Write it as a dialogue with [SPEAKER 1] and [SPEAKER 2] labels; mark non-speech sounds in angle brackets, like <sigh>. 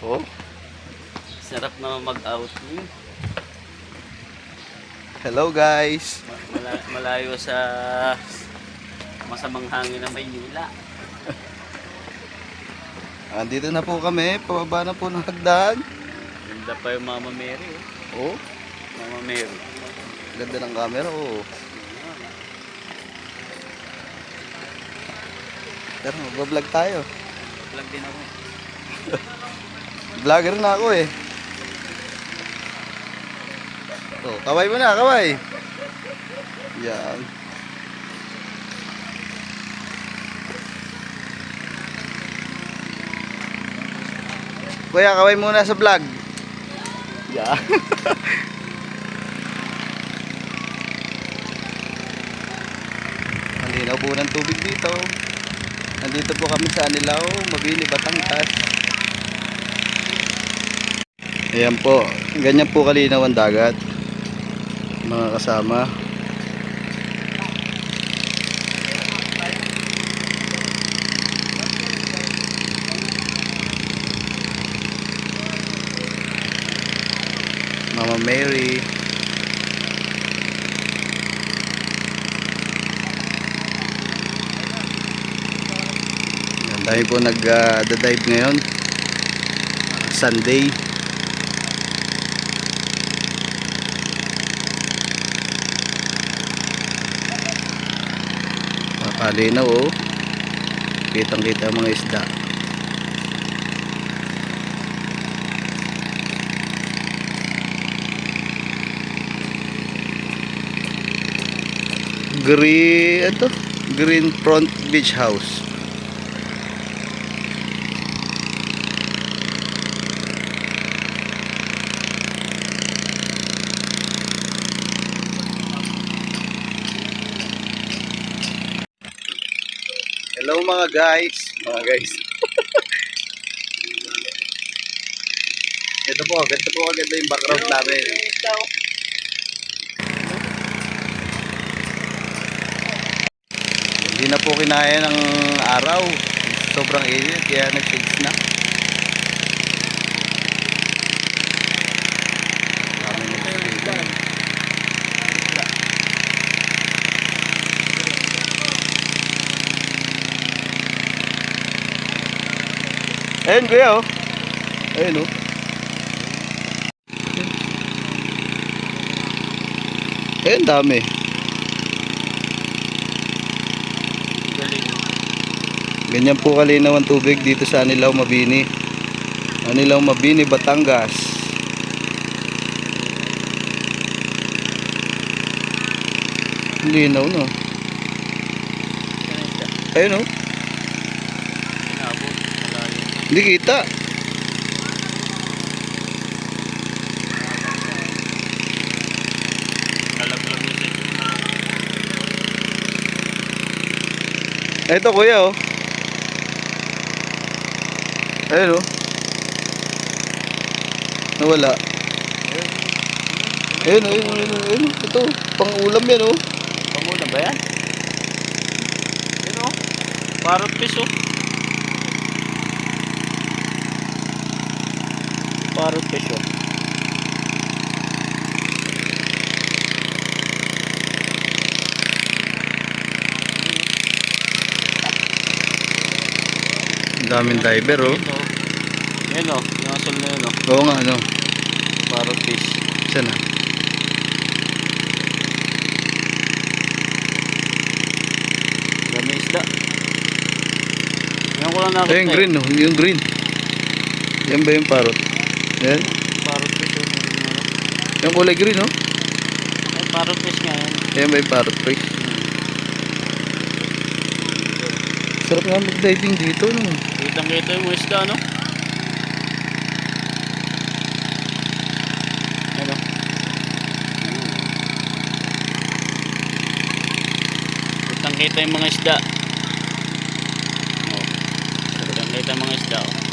[SPEAKER 1] Oh,
[SPEAKER 2] Sarap naman mag-outing.
[SPEAKER 1] hello guys.
[SPEAKER 2] Mala- malayo sa masamang hangin ng Maynila. <laughs>
[SPEAKER 1] Andito na po kami, pababa na po ng hagdan.
[SPEAKER 2] Ganda pa yung Mama Mary. Oh.
[SPEAKER 1] Oh,
[SPEAKER 2] Mama Mary.
[SPEAKER 1] ganda ng camera oh. Pero mag-vlog tayo.
[SPEAKER 2] Vlog din ako. <laughs>
[SPEAKER 1] Vlogger na ako eh. Oh, kaway mo na, kaway. Yan. Kuya, kaway muna sa vlog. Yan. <laughs> Malinaw po ng tubig dito. Nandito po kami sa Anilaw, Mabini, Batangas. Ayan po, ganyan po kalinaw ang dagat. Mga kasama. Mama Mary. Yan, dahil po nag-dive ngayon. Sunday. Nakalinaw oh. Kitang kita mga isda. Green, ito, Green Front Beach House. Hello mga guys. Mga guys. Ito po, ganito po agad yung background namin. Hindi na po kinaya ng araw. Sobrang init, kaya nag-shades na. Kami nag-shades. Ayun kuya oh. Ayun oh. Ayun dami. Ganyan po kalinaw ang tubig dito sa Anilaw, Mabini. Anilaw, Mabini, Batangas. Linaw no. Ayun oh. Hindi kita. Ito kuya oh. Ayun oh. Nawala. Ayun, ayun, ayun, ayun. Ito, pang ulam yan oh.
[SPEAKER 2] Pangulam ba yan? Yan o. Parang piso. Parang.
[SPEAKER 1] Ang daming diver oh.
[SPEAKER 2] Ito. Yan o. Yung asul na yun o.
[SPEAKER 1] Oo nga ano.
[SPEAKER 2] Parang fish.
[SPEAKER 1] Saan na?
[SPEAKER 2] Dami isda. Yan ko lang nakita.
[SPEAKER 1] Ayun,
[SPEAKER 2] eh.
[SPEAKER 1] green oh. Yung green. Yan ba yung parrot? Yan.
[SPEAKER 2] Parang fish o. Ano?
[SPEAKER 1] Yung kulay green oh.
[SPEAKER 2] Ay, parang fish nga yan.
[SPEAKER 1] Yan yung parrot fish? Sarap nga mag-diving dito no.
[SPEAKER 2] Kitang kita yung isda no? Ano? Kitang kita yung mga isda. Oh. Kitang kita yung mga isda. Oh.